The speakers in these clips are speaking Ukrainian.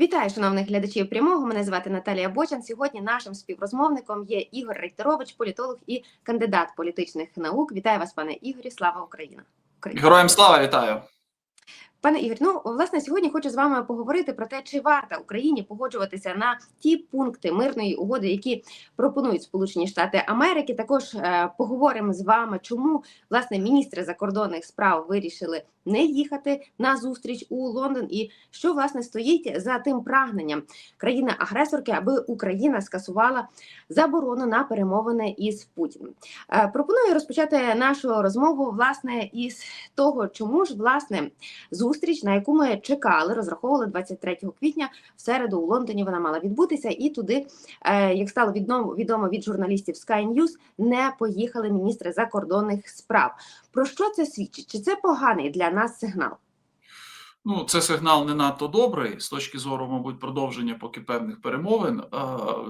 Вітаю, шановних глядачів прямого. Мене звати Наталія Бочан. Сьогодні нашим співрозмовником є Ігор Рейтерович, політолог і кандидат політичних наук. Вітаю вас, пане Ігорі. Слава Україна! Героям слава вітаю. Пане Ігор, ну власне сьогодні хочу з вами поговорити про те, чи варто Україні погоджуватися на ті пункти мирної угоди, які пропонують Сполучені Штати Америки. Також е, поговоримо з вами, чому власне міністри закордонних справ вирішили не їхати на зустріч у Лондон, і що власне стоїть за тим прагненням країни-агресорки, аби Україна скасувала заборону на перемовини із Путіним. Е, пропоную розпочати нашу розмову власне із того, чому ж власне зустріч, на яку ми чекали, розраховували 23 квітня в середу у Лондоні. Вона мала відбутися, і туди, е, як стало відомо, від журналістів Sky News, не поїхали міністри закордонних справ. Про що це свідчить? Чи це поганий для нас сигнал? Ну, це сигнал не надто добрий з точки зору, мабуть, продовження поки певних перемовин. Е,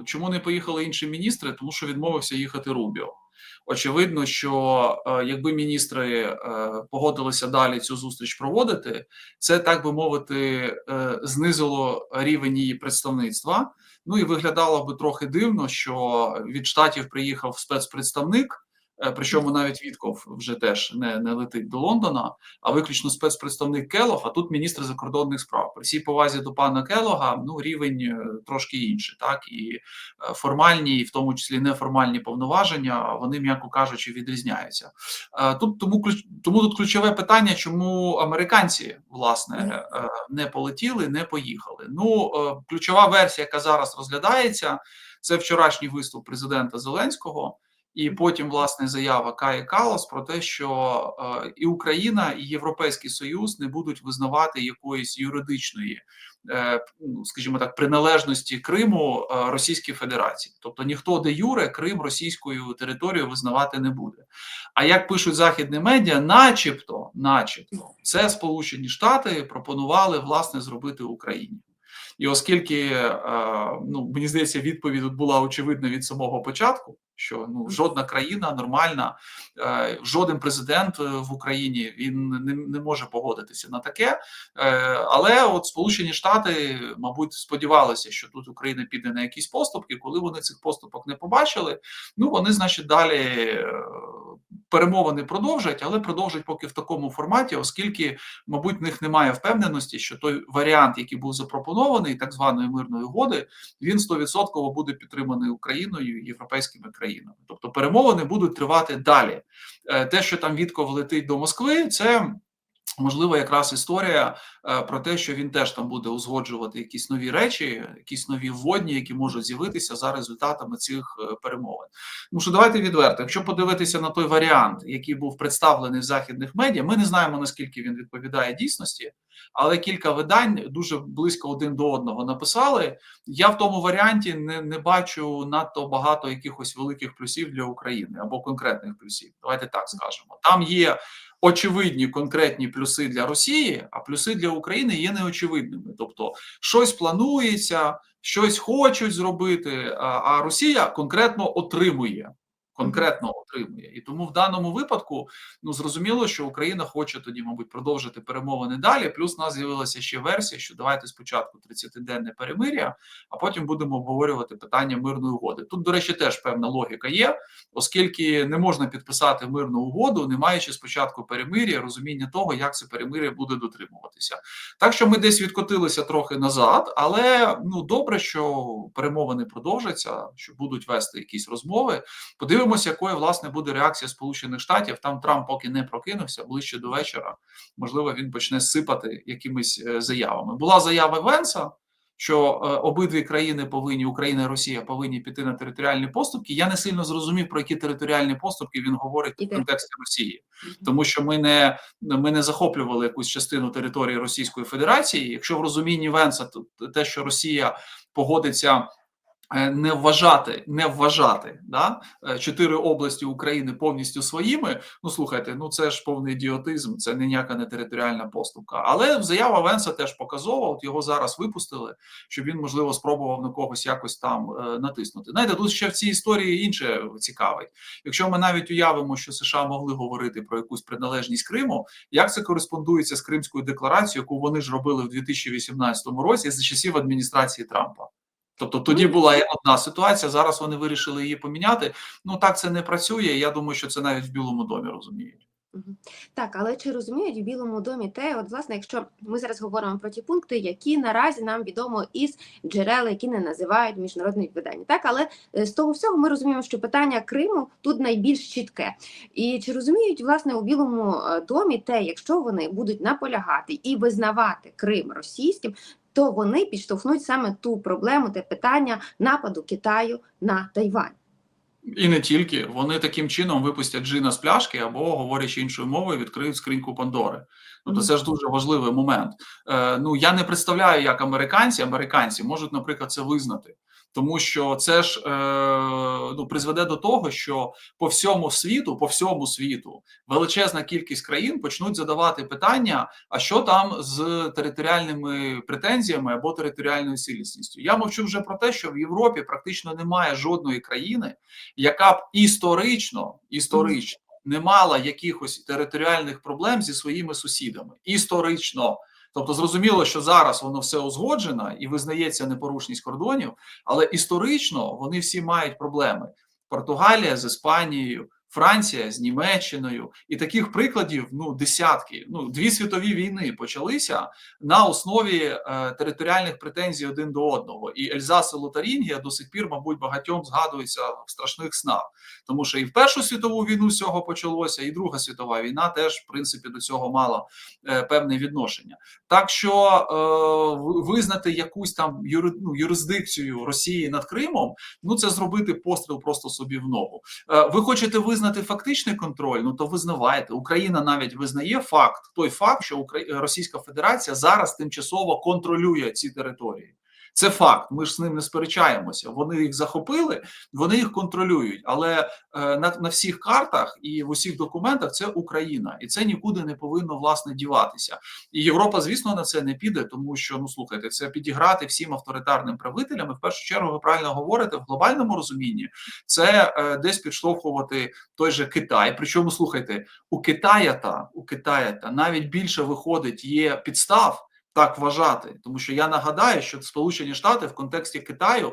Чому не поїхали інші міністри? Тому що відмовився їхати Рубіо. Очевидно, що е, якби міністри е, погодилися далі цю зустріч проводити, це так би мовити, е, знизило рівень її представництва. Ну і виглядало би трохи дивно, що від штатів приїхав спецпредставник. Е, Причому навіть Вітков вже теж не, не летить до Лондона, а виключно спецпредставник Келог, а тут міністр закордонних справ. При всій повазі до пана Келога, ну рівень е, трошки інший, так і е, формальні, і в тому числі неформальні повноваження, вони, м'яко кажучи, відрізняються. Тут тому тому тут ключове питання, чому американці власне не полетіли, не поїхали. Ну ключова версія, яка зараз розглядається, це вчорашній виступ президента Зеленського. І потім власне заява Каї Калас про те, що е, і Україна, і Європейський Союз не будуть визнавати якоїсь юридичної, е, ну, скажімо так, приналежності Криму е, Російській Федерації. Тобто ніхто де юре Крим російською територією визнавати не буде. А як пишуть західні медіа, начебто, начебто, це Сполучені Штати пропонували власне зробити Україні. І оскільки е, ну мені здається, відповідь була очевидна від самого початку, що ну жодна країна нормальна, е, жоден президент е, в Україні він не, не може погодитися на таке. Е, але от Сполучені Штати, мабуть, сподівалися, що тут Україна піде на якісь поступки. Коли вони цих поступок не побачили, ну вони, значить, далі перемовини продовжать, але продовжать поки в такому форматі, оскільки, мабуть, в них немає впевненості, що той варіант, який був запропонований, так званої мирної угоди, він 100% буде підтриманий Україною і європейськими країнами. Тобто перемовини будуть тривати далі. Е, Те, що там Вітков летить до Москви, це. Можливо, якраз історія е, про те, що він теж там буде узгоджувати якісь нові речі, якісь нові вводні, які можуть з'явитися за результатами цих е, перемовин. Ну що давайте відверто. Якщо подивитися на той варіант, який був представлений в західних медіа, ми не знаємо наскільки він відповідає дійсності, але кілька видань дуже близько один до одного написали. Я в тому варіанті не, не бачу надто багато якихось великих плюсів для України або конкретних плюсів. Давайте так скажемо. Там є очевидні конкретні плюси для Росії, а плюси для України є неочевидними. Тобто, щось планується, щось хочуть зробити, а, Росія конкретно отримує. Конкретно отримує, і тому в даному випадку ну зрозуміло, що Україна хоче тоді, мабуть, продовжити перемовини далі. Плюс у нас з'явилася ще версія, що давайте спочатку 30-денне перемир'я, а потім будемо обговорювати питання мирної угоди. Тут, до речі, теж певна логіка є, оскільки не можна підписати мирну угоду, не маючи спочатку перемир'я, розуміння того, як це перемир'я буде дотримуватися. Так що ми десь відкотилися трохи назад, але ну добре, що перемовини продовжаться, що будуть вести якісь розмови. Подивимося, якою власне буде реакція Сполучених Штатів. Там Трамп поки не прокинувся ближче до вечора. Можливо, він почне сипати якимись е, заявами. Була заява Венса. Що е, обидві країни повинні Україна і Росія повинні піти на територіальні поступки. Я не сильно зрозумів про які територіальні поступки він говорить в контексті Росії, тому що ми не ми не захоплювали якусь частину території Російської Федерації. Якщо в розумінні Венса, то те, що Росія погодиться не вважати, не вважати да, е, чотири області України повністю своїми. Ну слухайте, ну це ж повний ідіотизм, це ніяка не територіальна поступка. Але заява Венса теж показова. От його зараз випустили, щоб він можливо спробував на когось якось там е, натиснути. Знаєте, тут ще в цій історії інше цікавить. Якщо ми навіть уявимо, що США могли говорити про якусь приналежність Криму, як це кореспондується з Кримською декларацією, яку вони ж робили в 2018 році за часів адміністрації Трампа? Тобто тоді була одна ситуація. Зараз вони вирішили її поміняти. Ну так це не працює. Я думаю, що це навіть в Білому домі розуміють. Так, але чи розуміють у Білому домі те, от власне, якщо ми зараз говоримо про ті пункти, які наразі нам відомо із джерел, які не називають міжнародні видання, так але е, з того всього ми розуміємо, що питання Криму тут найбільш чітке. І чи розуміють власне у Білому е, домі те, якщо вони будуть наполягати і визнавати Крим російським, то вони підштовхнуть саме ту проблему, те питання нападу Китаю на Тайвань. І не тільки вони таким чином випустять джина з пляшки або, говорячи іншою мовою, відкриють скриньку Пандори. Тобто, то це ж дуже важливий момент. Е, ну я не представляю, як американці, американці можуть, наприклад, це визнати. Тому що це ж е, ну призведе до того, що по всьому світу, по всьому світу, величезна кількість країн почнуть задавати питання: а що там з територіальними претензіями або територіальною цілісністю? Я мовчу вже про те, що в Європі практично немає жодної країни, яка б історично історично не мала якихось територіальних проблем зі своїми сусідами. Історично. Тобто зрозуміло, що зараз воно все узгоджено і визнається непорушність кордонів, але історично вони всі мають проблеми. Португалія з Іспанією, Франція з Німеччиною, і таких прикладів ну десятки. Ну дві світові війни почалися на основі е, територіальних претензій один до одного. І Ельзас і Лотарінгія до сих пір, мабуть, багатьом згадуються в страшних снах, тому що і в Першу світову війну з цього почалося, і Друга світова війна теж в принципі до цього мала е, певне відношення. Так що е, визнати якусь там юри, ну, юрисдикцію Росії над Кримом, ну це зробити постріл просто собі в ногу. Е, ви хочете визнати фактичний контроль? Ну то визнавайте. Україна навіть визнає факт, той факт, що Украї Російська Федерація зараз тимчасово контролює ці території. Це факт. Ми ж з ним не сперечаємося. Вони їх захопили, вони їх контролюють. Але е, на, на всіх картах і в усіх документах це Україна, і це нікуди не повинно власне діватися. І Європа, звісно, на це не піде, тому що ну слухайте, це підіграти всім авторитарним правителям. І в першу чергу ви правильно говорите в глобальному розумінні. Це е, десь підштовхувати той же Китай. Причому слухайте, у Китая-та, у Китая-та навіть більше виходить є підстав. Так вважати, тому що я нагадаю, що Сполучені Штати в контексті Китаю е,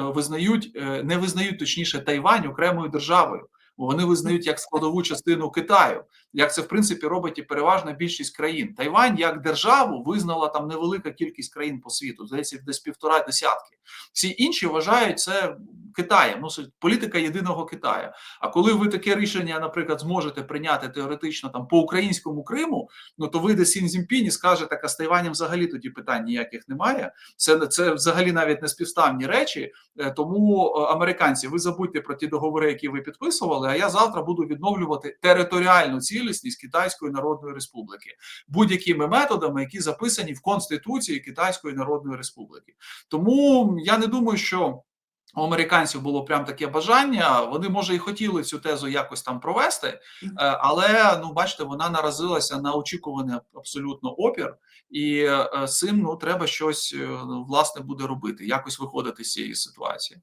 визнають, е, не визнають точніше Тайвань окремою державою, вони визнають як складову частину Китаю, як це в принципі робить і переважна більшість країн. Тайвань як державу визнала там невелика кількість країн по світу, здається, десь півтора десятки. Всі інші вважають це Китаєм, ну політика єдиного Китаю. А коли ви таке рішення, наприклад, зможете прийняти теоретично там по українському Криму, ну то вийде Сін Цзіньпінь і скаже, так а з Тайванем взагалі тоді питань ніяких немає. Це це взагалі навіть не співставні речі. Е, Тому е, американці, ви забудьте про ті договори, які ви підписували. А я завтра буду відновлювати територіальну цілісність Китайської Народної Республіки будь-якими методами, які записані в Конституції Китайської Народної Республіки. Тому я не думаю, що. У американців було прям таке бажання. Вони може і хотіли цю тезу якось там провести, е, але ну бачите, вона наразилася на очікуваний абсолютно опір, і е, з цим ну треба щось е, власне буде робити, якось виходити з цієї ситуації.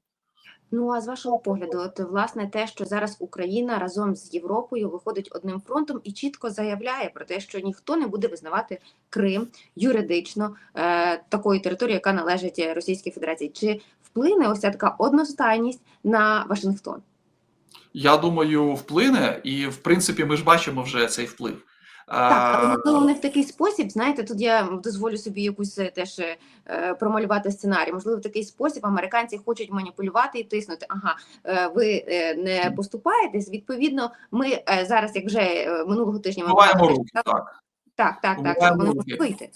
Ну а з вашого погляду, от власне те, що зараз Україна разом з Європою виходить одним фронтом і чітко заявляє про те, що ніхто не буде визнавати Крим юридично е, такою територією, яка належить Російській Федерації. Чи вплине ось така одностайність на Вашингтон? Я думаю, вплине, і в принципі, ми ж бачимо вже цей вплив. Так, але можливо не в такий спосіб. Знаєте, тут я дозволю собі якусь е, теж е, промалювати сценарій. Можливо, в такий спосіб американці хочуть маніпулювати і тиснути. Ага, е, ви не поступаєтесь. Відповідно, ми зараз, як вже минулого тижня, ми руки, так. Так, так, так, щоб що вони можуть вийти.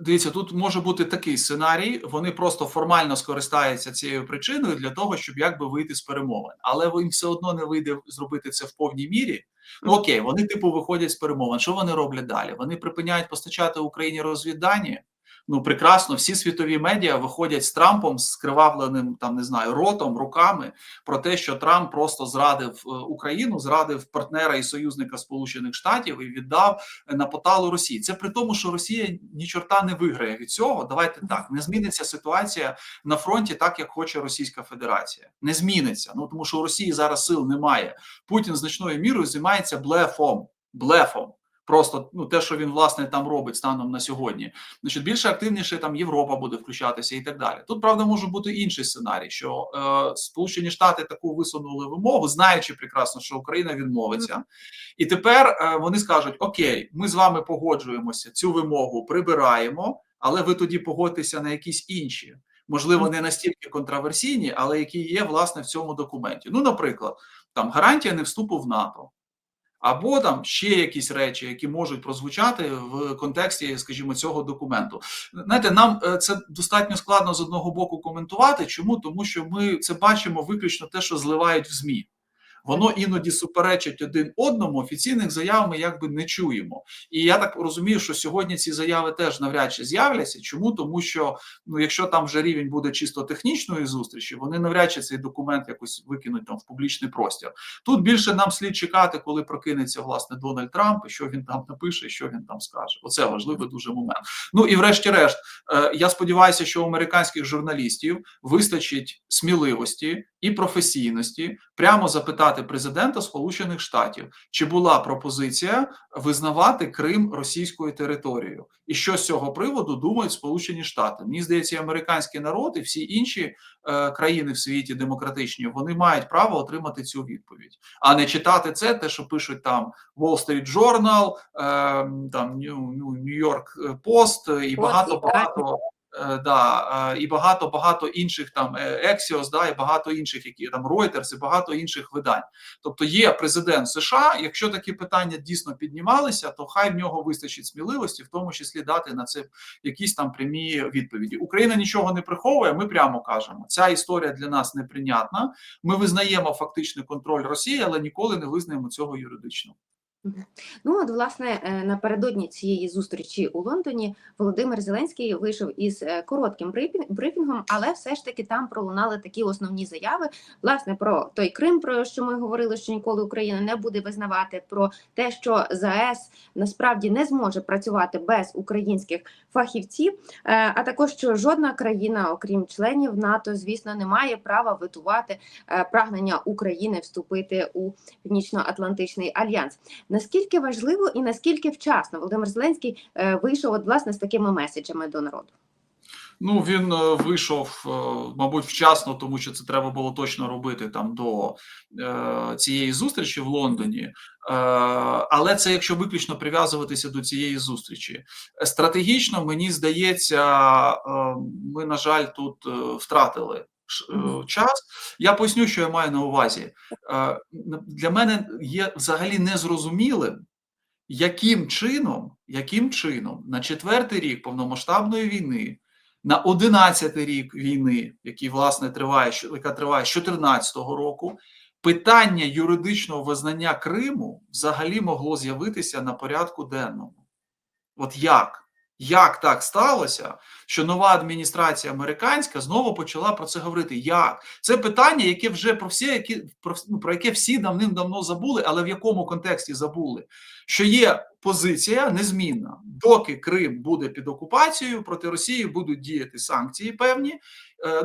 Дивіться, тут може бути такий сценарій. Вони просто формально скористаються цією причиною для того, щоб якби вийти з перемовин. Але їм все одно не вийде зробити це в повній мірі. Ну окей, вони типу виходять з перемовин. Що вони роблять далі? Вони припиняють постачати Україні розвіддані. Ну, прекрасно, всі світові медіа виходять з Трампом з скривавленим там не знаю ротом, руками про те, що Трамп просто зрадив е, Україну, зрадив партнера і союзника Сполучених Штатів і віддав на поталу Росії. Це при тому, що Росія ні чорта не виграє від цього. Давайте так не зміниться ситуація на фронті, так як хоче Російська Федерація. Не зміниться. Ну тому що у Росії зараз сил немає. Путін значною мірою займається блефом. Блефом. Просто ну те, що він власне там робить станом на сьогодні, значить більше активніше там Європа буде включатися і так далі. Тут правда може бути інший сценарій, що е, Сполучені Штати таку висунули вимогу, знаючи прекрасно, що Україна відмовиться, і тепер е, вони скажуть: Окей, ми з вами погоджуємося, цю вимогу прибираємо, але ви тоді погодьтеся на якісь інші. Можливо, не настільки контраверсійні, але які є власне в цьому документі. Ну, наприклад, там гарантія не вступу в НАТО або там ще якісь речі, які можуть прозвучати в контексті, скажімо, цього документу. Знаєте, нам е, це достатньо складно з одного боку коментувати. Чому? Тому що ми це бачимо виключно те, що зливають в ЗМІ. Воно іноді суперечить один одному. Офіційних заяв ми якби не чуємо. І я так розумію, що сьогодні ці заяви теж навряд чи з'являться. Чому? Тому що ну, якщо там вже рівень буде чисто технічної зустрічі, вони навряд чи цей документ якось викинуть там в публічний простір. Тут більше нам слід чекати, коли прокинеться власне Дональд Трамп, і що він там напише, і що він там скаже. Оце важливий дуже момент. Ну і врешті-решт, е, я сподіваюся, що у американських журналістів вистачить сміливості і професійності прямо запитати президента Сполучених Штатів, чи була пропозиція визнавати Крим російською територією, і що з цього приводу думають Сполучені Штати. Мені здається, американський народ і всі інші е, країни в світі демократичні вони мають право отримати цю відповідь, а не читати це, те, що пишуть там Wall Street Journal, е, там New York Post і багато багато. Е, да, е, і багато багато інших там е, Axios, да, і багато інших, які там Reuters, і багато інших видань. Тобто є президент США. Якщо такі питання дійсно піднімалися, то хай в нього вистачить сміливості, в тому числі дати на це якісь там прямі відповіді. Україна нічого не приховує. Ми прямо кажемо, ця історія для нас неприйнятна. Ми визнаємо фактичний контроль Росії, але ніколи не визнаємо цього юридично. Ну от власне е, напередодні цієї зустрічі у Лондоні Володимир Зеленський вийшов із е, коротким брифінгом, але все ж таки там пролунали такі основні заяви. Власне про той Крим, про що ми говорили, що ніколи Україна не буде визнавати, про те, що ЗАЕС насправді не зможе працювати без українських фахівців, е, а також що жодна країна, окрім членів НАТО, звісно, не має права витувати прагнення України вступити у Північно-Атлантичний альянс. Наскільки важливо і наскільки вчасно Володимир Зеленський е, вийшов от, власне з такими меседжами до народу? Ну він е, вийшов, е, мабуть, вчасно, тому що це треба було точно робити там до цієї зустрічі в Лондоні. Але це якщо виключно прив'язуватися до цієї зустрічі. Стратегічно мені здається, ми на жаль тут втратили. Час я поясню, що я маю на увазі. Для мене є взагалі незрозумілим, яким чином, яким чином на четвертий рік повномасштабної війни, на одинадцятий рік війни, який власне триває, яка триває з 2014 року, питання юридичного визнання Криму взагалі могло з'явитися на порядку денному. От як? Як так сталося, що нова адміністрація американська знову почала про це говорити? Як це питання, яке вже про всі, які про, ну, про яке всі давним-давно забули, але в якому контексті забули? Що є позиція незмінна, доки Крим буде під окупацією, проти Росії будуть діяти санкції певні,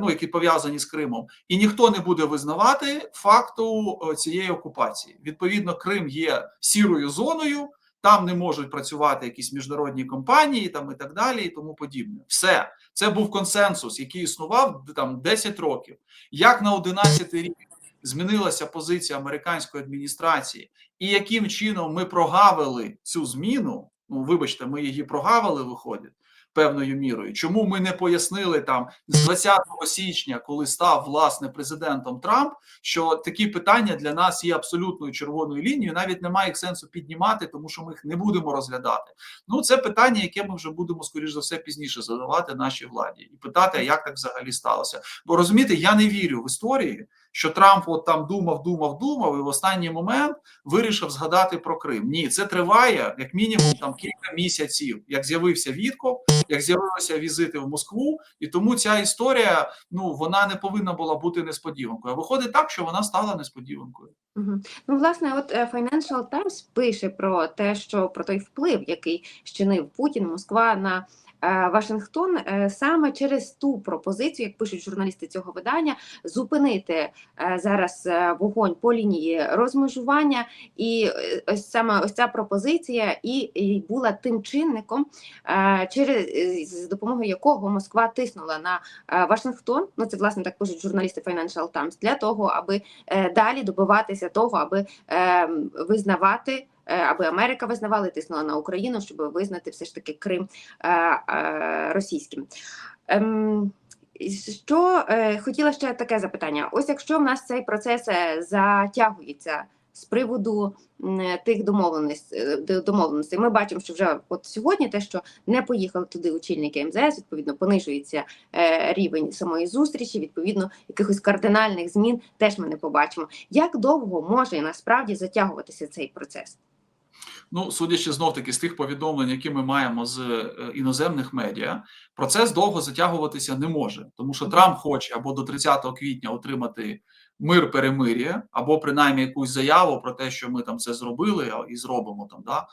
ну які пов'язані з Кримом, і ніхто не буде визнавати факту цієї окупації. Відповідно, Крим є сірою зоною. Там не можуть працювати якісь міжнародні компанії, там і так далі, і тому подібне. Все це був консенсус, який існував там 10 років. Як на 11 рік змінилася позиція американської адміністрації, і яким чином ми прогавили цю зміну? Ну, вибачте, ми її прогавили, виходить певною мірою. Чому ми не пояснили там з 20 січня, коли став власне президентом Трамп, що такі питання для нас є абсолютною червоною лінією, навіть немає їх сенсу піднімати, тому що ми їх не будемо розглядати. Ну це питання, яке ми вже будемо скоріш за все пізніше задавати нашій владі і питати, як так взагалі сталося. Бо розумієте, я не вірю в історії. Що Трамп от там думав, думав, думав, і в останній момент вирішив згадати про Крим. Ні, це триває як мінімум там кілька місяців. Як з'явився Вітков, як з'явилися візити в Москву, і тому ця історія ну вона не повинна була бути несподіванкою. А виходить так, що вона стала несподіванкою. Мгм. Ну, власне, от е, Financial Times пише про те, що про той вплив, який щинив Путін, Москва на Вашингтон, е, саме через ту пропозицію, як пишуть журналісти цього видання, зупинити е, зараз е, вогонь по лінії розмежування, і е, ось саме ось ця пропозиція і, була тим чинником, е, через е, з допомогою якого Москва тиснула на е, Вашингтон. Ну це власне так пишуть журналісти Financial Times, для того, аби е, далі добиватися того, аби е, визнавати. Е, Аби Америка визнавала і тиснула на Україну, щоб визнати все ж таки Крим е, е, російським. Ем, Що хотіла ще таке запитання: ось якщо в нас цей процес затягується з приводу тих домовленостей, ми бачимо, що вже от сьогодні те, що не поїхали туди очільники МЗС, відповідно понижується рівень самої зустрічі. Відповідно, якихось кардинальних змін теж ми не побачимо. Як довго може насправді затягуватися цей процес? Ну, судячи знов таки з тих повідомлень, які ми маємо з е, іноземних медіа, процес довго затягуватися не може, тому що Трамп хоче або до 30 квітня отримати мир перемир'я, або принаймні якусь заяву про те, що ми там це зробили і зробимо там. Да? Е,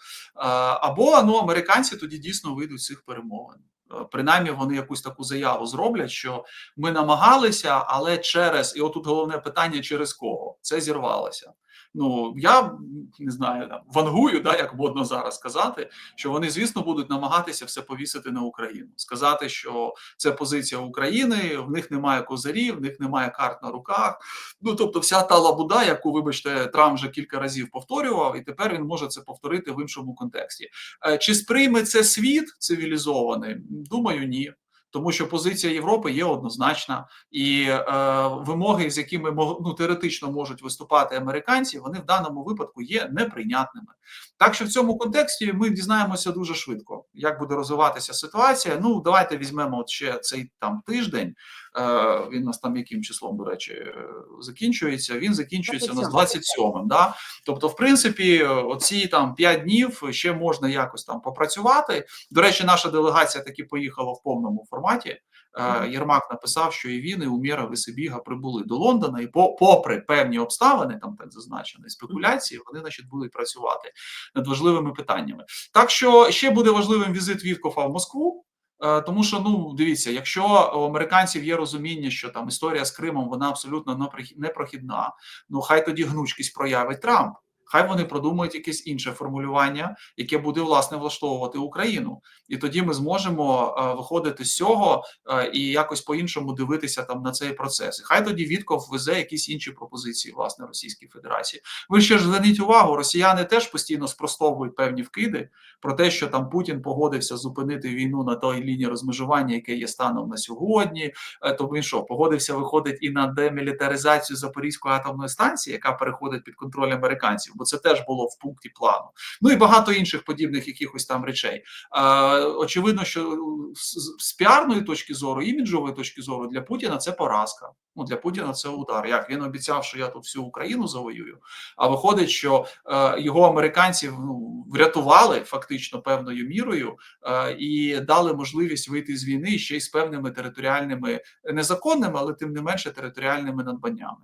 Або ну, американці тоді дійсно вийдуть з цих перемовин. Е, Принаймні вони якусь таку заяву зроблять, що ми намагалися, але через і отут головне питання: через кого це зірвалося. Ну я не знаю, вангую, да, як модно зараз сказати, що вони, звісно, будуть намагатися все повісити на Україну, сказати, що це позиція України, в них немає козирів, в них немає карт на руках. Ну тобто, вся та лабуда, яку, вибачте, Трамп вже кілька разів повторював, і тепер він може це повторити в іншому контексті. Е, Чи сприйме це світ цивілізований? Думаю, ні. Тому що позиція Європи є однозначна, і е, вимоги, з якими ну, теоретично можуть виступати американці, вони в даному випадку є неприйнятними. Так що в цьому контексті ми дізнаємося дуже швидко, як буде розвиватися ситуація. Ну, давайте візьмемо ще цей там тиждень. Е, він у нас там яким числом, до речі, е, закінчується. Він закінчується у нас 27-м. Да? Тобто, в принципі, оці там 5 днів ще можна якось там попрацювати. До речі, наша делегація таки поїхала в повному форматі. Е, Єрмак написав, що і він, і Умєра Висибіга прибули до Лондона, і по, попри певні обставини, там так зазначено, і спекуляції, вони значить будуть працювати над важливими питаннями. Так що ще буде важливим візит Віткофа в Москву. Е, Тому що ну дивіться, якщо у американців є розуміння, що там історія з Кримом вона абсолютно непрохідна, ну хай тоді гнучкість проявить Трамп. Хай вони продумають якесь інше формулювання, яке буде власне влаштовувати Україну, і тоді ми зможемо е, виходити з цього е, і якось по-іншому дивитися там на цей процес. І хай тоді Вітков везе якісь інші пропозиції власне Російській Федерації. Ви ще ж зверніть увагу, росіяни теж постійно спростовують певні вкиди про те, що там Путін погодився зупинити війну на той лінії розмежування, яке є станом на сьогодні. Е, То він що погодився, виходить і на демілітаризацію Запорізької атомної станції, яка переходить під контроль американців, бо це теж було в пункті плану. Ну і багато інших подібних якихось там речей. Е, Очевидно, що з, з- піарної точки зору, іміджової точки зору для Путіна це поразка. Ну для Путіна це удар. Як він обіцяв, що я тут всю Україну завоюю. А виходить, що е, його американців ну, врятували фактично певною мірою е, і дали можливість вийти з війни ще й з певними територіальними незаконними, але тим не менше територіальними надбаннями.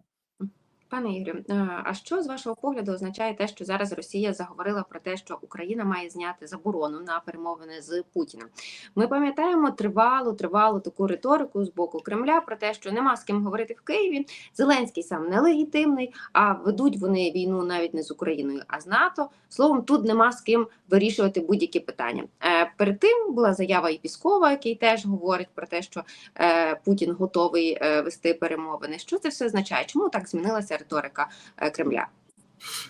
Пане Ігорю, е, а що з вашого погляду означає те, що зараз Росія заговорила про те, що Україна має зняти заборону на перемовини з Путіним? Ми пам'ятаємо тривалу, тривалу таку риторику з боку Кремля про те, що нема з ким говорити в Києві. Зеленський сам нелегітимний, а ведуть вони війну навіть не з Україною, а з НАТО. Словом, тут нема з ким вирішувати будь-які питання. Е, Перед тим була заява і Піскова, який теж говорить про те, що е, Путін готовий вести перемовини. Що це все означає? Чому так змінилася риторика е, Кремля?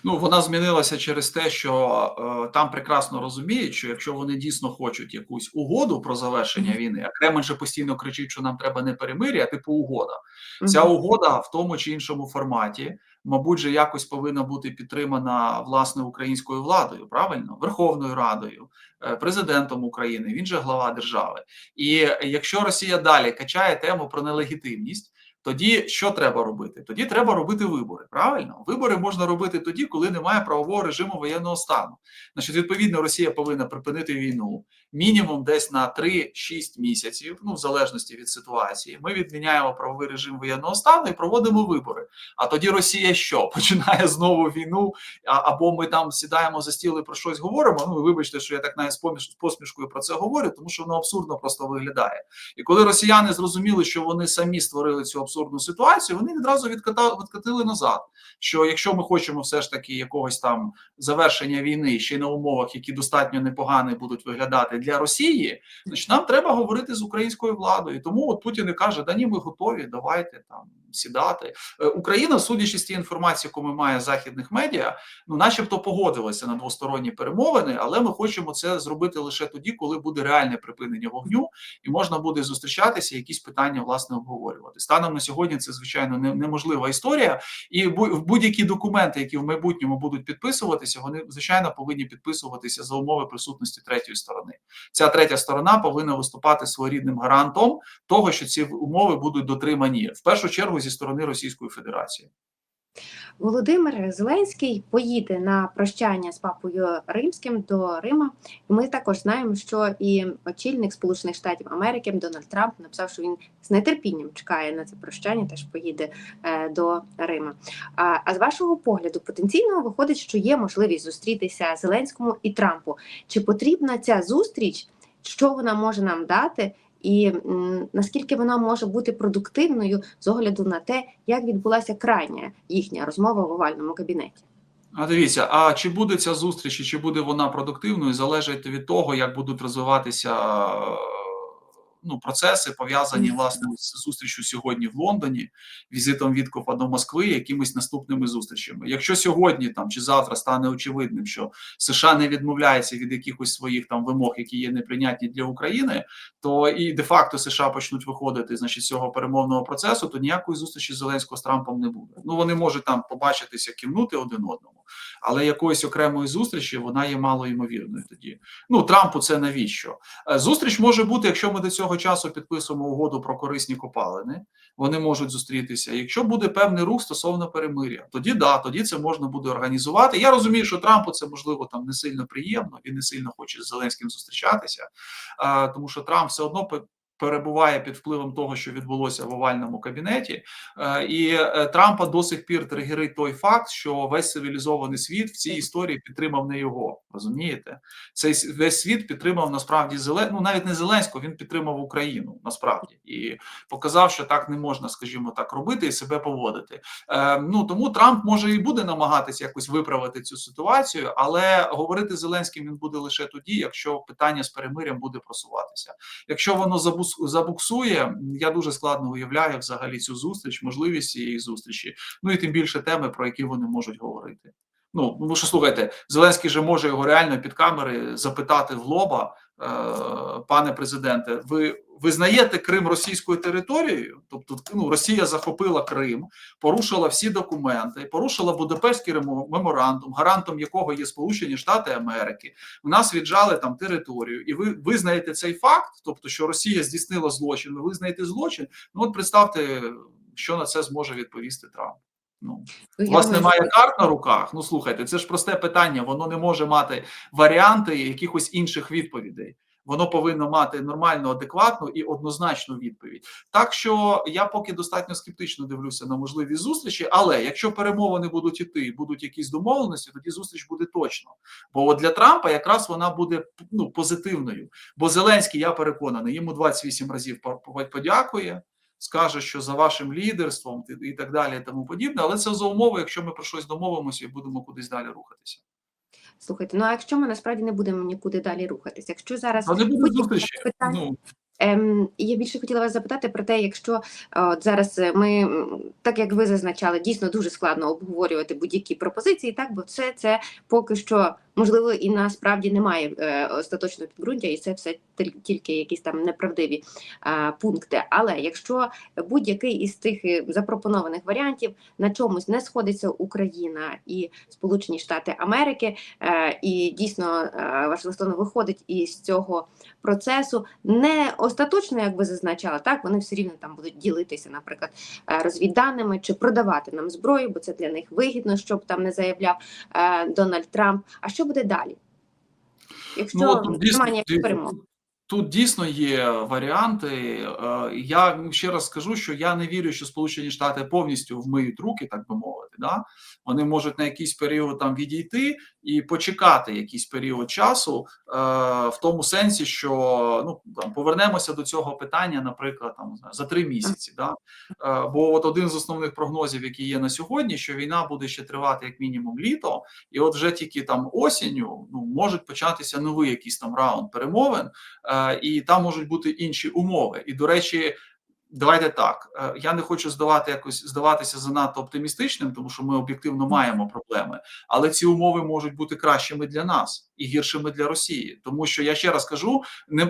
Ну вона змінилася через те, що е, там прекрасно розуміють, що якщо вони дійсно хочуть якусь угоду про завершення Мгм. війни, а Кремль же постійно кричить, що нам треба не перемир'я, а типу угода. Ця угода в тому чи іншому форматі, мабуть, же якось повинна бути підтримана власне українською владою, правильно, Верховною Радою, е, президентом України. Він же глава держави. І якщо Росія далі качає тему про нелегітимність. Тоді що треба робити? Тоді треба робити вибори. Правильно, вибори можна робити тоді, коли немає правового режиму воєнного стану. Значить, відповідно, Росія повинна припинити війну мінімум десь на 3-6 місяців, ну в залежності від ситуації. Ми відміняємо правовий режим воєнного стану і проводимо вибори. А тоді Росія що починає знову війну? Або ми там сідаємо за стіл і про щось говоримо. Ну вибачте, що я так навіть з посмішкою про це говорю, тому що воно абсурдно просто виглядає. І коли росіяни зрозуміли, що вони самі створили цю абсурдну ситуацію, вони відразу відкатали, відкатили назад. Що якщо ми хочемо все ж таки якогось там завершення війни ще й на умовах, які достатньо непогані будуть виглядати для Росії, значить нам треба говорити з українською владою. Тому от Путін і каже: да ні, ми готові, давайте там сідати. Е, Україна, судячи з тієї інформації, яку ми маємо західних медіа, ну, начебто, погодилася на двосторонні перемовини, але ми хочемо це зробити лише тоді, коли буде реальне припинення вогню, і можна буде зустрічатися, якісь питання власне обговорювати. Станом на сьогодні це звичайно неможлива історія, і будь-які документи, які в майбутньому будуть підписуватися, вони звичайно повинні підписуватися за умови присутності третьої сторони. Ця третя сторона повинна виступати своєрідним гарантом того, що ці умови будуть дотримані в першу чергу зі сторони Російської Федерації. Володимир Зеленський поїде на прощання з папою римським до Рима. Ми також знаємо, що і очільник Сполучених Штатів Америки Дональд Трамп написав, що він з нетерпінням чекає на це прощання, теж поїде е, до Рима. А, а з вашого погляду, потенційно виходить, що є можливість зустрітися Зеленському і Трампу. Чи потрібна ця зустріч? Що вона може нам дати? І наскільки вона може бути продуктивною з огляду на те, як відбулася крайня їхня розмова в овальному кабінеті? А дивіться, а чи буде ця зустріч, і чи буде вона продуктивною, залежить від того, як будуть розвиватися ну, процеси, пов'язані власне з зустрічю сьогодні в Лондоні, візитом Віткофа до Москви, якимись наступними зустрічами. Якщо сьогодні там чи завтра стане очевидним, що США не відмовляється від якихось своїх там вимог, які є неприйнятні для України, то і де-факто США почнуть виходити значить, з цього перемовного процесу, то ніякої зустрічі Зеленського з Трампом не буде. Ну вони можуть там побачитися, кивнути один одному, але якоїсь окремої зустрічі вона є мало ймовірною тоді. Ну Трампу це навіщо? Е, Зустріч може бути, якщо ми до цього часу підписуємо угоду про корисні копалини, вони можуть зустрітися. Якщо буде певний рух стосовно перемиря, тоді да, тоді це можна буде організувати. Я розумію, що Трампу це можливо там не сильно приємно, він не сильно хоче з Зеленським зустрічатися, е, тому що Трамп все одно перебуває під впливом того, що відбулося в овальному кабінеті, Е, і е, Трампа до сих пір тригерить той факт, що весь цивілізований світ в цій історії підтримав не його. Розумієте, цей весь світ підтримав насправді Зелен... ну навіть не Зеленського, він підтримав Україну насправді і показав, що так не можна, скажімо так, робити і себе поводити. Е, ну тому Трамп може і буде намагатися якось виправити цю ситуацію, але говорити Зеленським він буде лише тоді, якщо питання з перемирям буде просуватися. Якщо воно забус- забуксує, я дуже складно уявляю взагалі цю зустріч, можливість цієї зустрічі. Ну і тим більше теми, про які вони можуть говорити. Ну, тому що слухайте, Зеленський же може його реально під камери запитати в лоба, пане президенте, ви визнаєте Крим російською територією? Тобто, ну, Росія захопила Крим, порушила всі документи, порушила Будапештський меморандум, гарантом якого є Сполучені Штати Америки. У нас віджали там територію, і ви визнаєте цей факт, тобто, що Росія здійснила злочин, ви визнаєте злочин. Ну от представте, що на це зможе відповісти Трамп. Ну у вас немає карт на руках. Ну слухайте, це ж просте питання. Воно не може мати варіанти якихось інших відповідей. Воно повинно мати нормальну, адекватну і однозначну відповідь. Так що я поки достатньо скептично дивлюся на можливі зустрічі, але якщо перемовини будуть іти, будуть якісь домовленості, тоді зустріч буде точно. Бо от для Трампа якраз вона буде ну позитивною. Бо Зеленський, я переконаний, йому 28 разів по- по- подякує. Скаже, що за вашим лідерством і так далі, і тому подібне, але це за умови, якщо ми про щось домовимося і будемо кудись далі рухатися. Слухайте, ну а якщо ми насправді не будемо нікуди далі рухатися, якщо зараз А не буде зустрічі. питання- Ну Ем, я більше хотіла вас запитати про те, якщо е, от зараз е, ми, так як ви зазначали, дійсно дуже складно обговорювати будь-які пропозиції, так бо все це поки що можливо, і насправді немає е, остаточного підґрунтя, і це все тільки якісь там неправдиві е, пункти. Але якщо будь-який із тих е, запропонованих варіантів на чомусь не сходиться Україна і Сполучені Штати Америки, і дійсно Вашингтон виходить із цього процесу, не остаточно, як ви зазначали, так вони все рівно там будуть ділитися, наприклад, розвідданими чи продавати нам зброю, бо це для них вигідно, щоб там не заявляв Дональд Трамп. А що буде далі? Якщо Ну, дійсно, немає ніяких перемог. Тут дійсно є варіанти. Е, Я ще раз скажу, що я не вірю, що Сполучені Штати повністю вмиють руки, так би мовити. Да? Вони можуть на якийсь період там відійти і почекати якийсь період часу, е, в тому сенсі, що ну там повернемося до цього питання, наприклад, там за три місяці. Да? Е, Бо от один з основних прогнозів, які є на сьогодні, що війна буде ще тривати як мінімум літо, і от вже тільки там осінню ну можуть початися новий якийсь там раунд перемовин. Е, і там можуть бути інші умови. І до речі, давайте так. е, Я не хочу здавати якось здаватися занадто оптимістичним, тому що ми об'єктивно маємо проблеми, але ці умови можуть бути кращими для нас і гіршими для Росії. Тому що я ще раз кажу,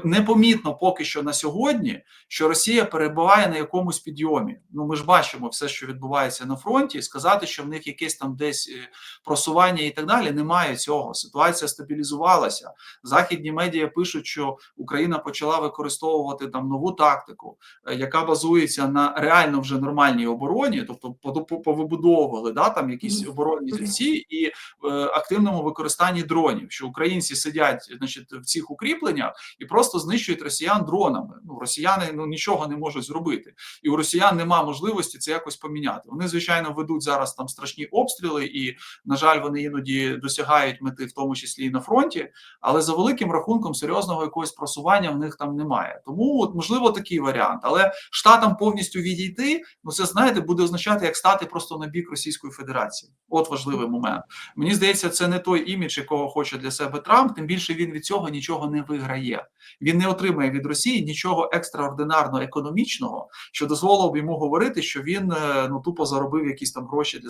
непомітно поки що на сьогодні, що Росія перебуває на якомусь підйомі. Ну ми ж бачимо все, що відбувається на фронті, сказати, що в них якесь там десь е, просування і так далі. Немає цього. Ситуація стабілізувалася. Західні медіа пишуть, що Україна почала використовувати там нову тактику, е, яка базується на реально вже нормальній обороні, тобто по- повибудовували да там якісь оборонні Мгм. і е, активному використанні дронів. Що українці сидять, значить, в цих укріпленнях і просто знищують росіян дронами. Ну росіяни ну нічого не можуть зробити, і у росіян нема можливості це якось поміняти. Вони звичайно ведуть зараз там страшні обстріли, і на жаль, вони іноді досягають мети, в тому числі і на фронті. Але за великим рахунком серйозного якогось просування в них там немає. Тому от, можливо такий варіант. Але штатам повністю відійти, ну це знаєте, буде означати як стати просто на бік Російської Федерації. От важливий момент. Мені здається, це не той імідж, якого хоче для себе Трамп. Тим більше він від цього нічого не виграє. Він не отримає від Росії нічого екстраординарно економічного, що дозволило б йому говорити, що він е, ну тупо заробив якісь там гроші для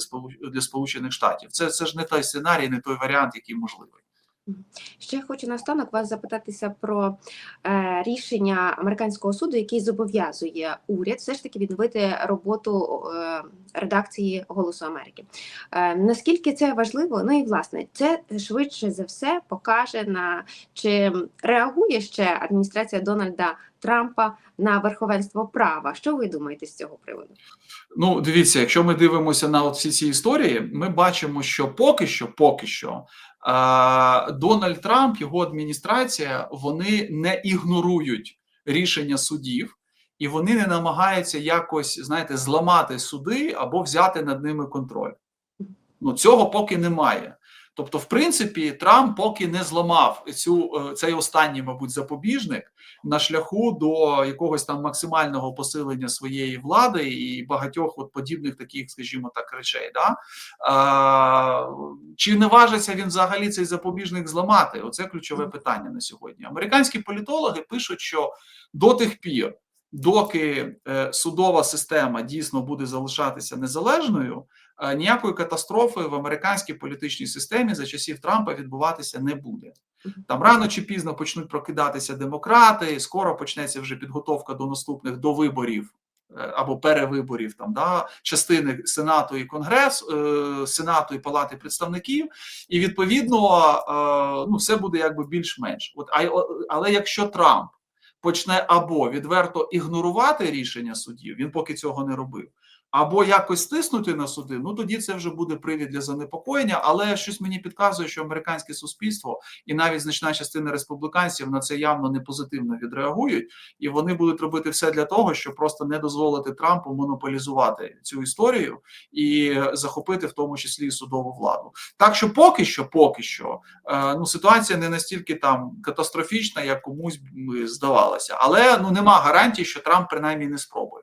для Сполучених Штатів. Це це ж не той сценарій, не той варіант, який можливий. Ще хочу наостанок вас запитатися про е, рішення американського суду, який зобов'язує уряд все ж таки відновити роботу е, редакції Голосу Америки. Е, наскільки це важливо? Ну і власне це швидше за все покаже на чи реагує ще адміністрація Дональда Трампа на верховенство права. Що ви думаєте з цього приводу? Ну, дивіться, якщо ми дивимося на от всі ці історії, ми бачимо, що поки що, поки що, Дональд Трамп, його адміністрація, вони не ігнорують рішення судів, і вони не намагаються якось, знаєте, зламати суди або взяти над ними контроль. Ну, цього поки немає. Тобто, в принципі, Трамп поки не зламав цю е, цей останній, мабуть, запобіжник на шляху до якогось там максимального посилення своєї влади і багатьох от подібних таких, скажімо так, речей. Да? А, чи не важиться він взагалі цей запобіжник зламати? Оце ключове питання на сьогодні. Американські політологи пишуть, що до тих пір, доки е, судова система дійсно буде залишатися незалежною. Е, Ніякої катастрофи в американській політичній системі за часів Трампа відбуватися не буде. Там рано чи пізно почнуть прокидатися демократи. Скоро почнеться вже підготовка до наступних до виборів е, або перевиборів там да частини Сенату і Конгрес, е, Сенату і Палати представників, і відповідно ну все буде якби більш-менш. От але якщо Трамп почне або відверто ігнорувати рішення судів, він поки цього не робив. Або якось стиснути на суди, ну тоді це вже буде привід для занепокоєння. Але щось мені підказує, що американське суспільство і навіть значна частина республіканців на це явно не позитивно відреагують, і вони будуть робити все для того, щоб просто не дозволити Трампу монополізувати цю історію і захопити в тому числі судову владу. Так що, поки що, поки що, е, ну ситуація не настільки там катастрофічна, як комусь здавалося, але ну нема гарантії, що Трамп принаймні не спробує.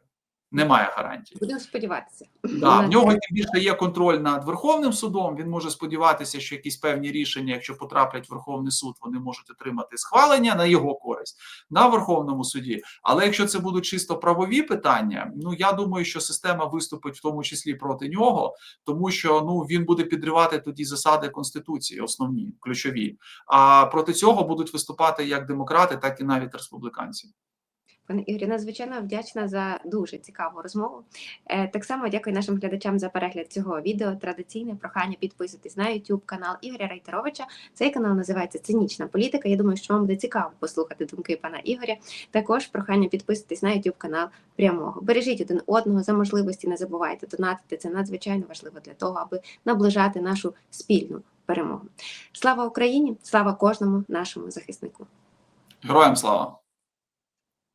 Немає гарантії. Будемо сподіватися. Да, в нього тим більше є контроль над Верховним судом. Він може сподіватися, що якісь певні рішення, якщо потраплять в Верховний суд, вони можуть отримати схвалення на його користь на Верховному суді. Але якщо це будуть чисто правові питання, ну я думаю, що система виступить в тому числі проти нього, тому що ну він буде підривати тоді засади конституції, основні ключові. А проти цього будуть виступати як демократи, так і навіть республіканці. Пане Ігорі, надзвичайно вдячна за дуже цікаву розмову. Е, так само дякую нашим глядачам за перегляд цього відео. Традиційне прохання підписуйтесь на YouTube канал Ігоря Рейтеровича. Цей канал називається Цинічна політика. Я думаю, що вам буде цікаво послухати думки пана Ігоря. Також прохання підписуйтесь на YouTube канал прямого. Бережіть один одного за можливості. Не забувайте донатити. Це надзвичайно важливо для того, аби наближати нашу спільну перемогу. Слава Україні! Слава кожному нашому захиснику! Героям слава!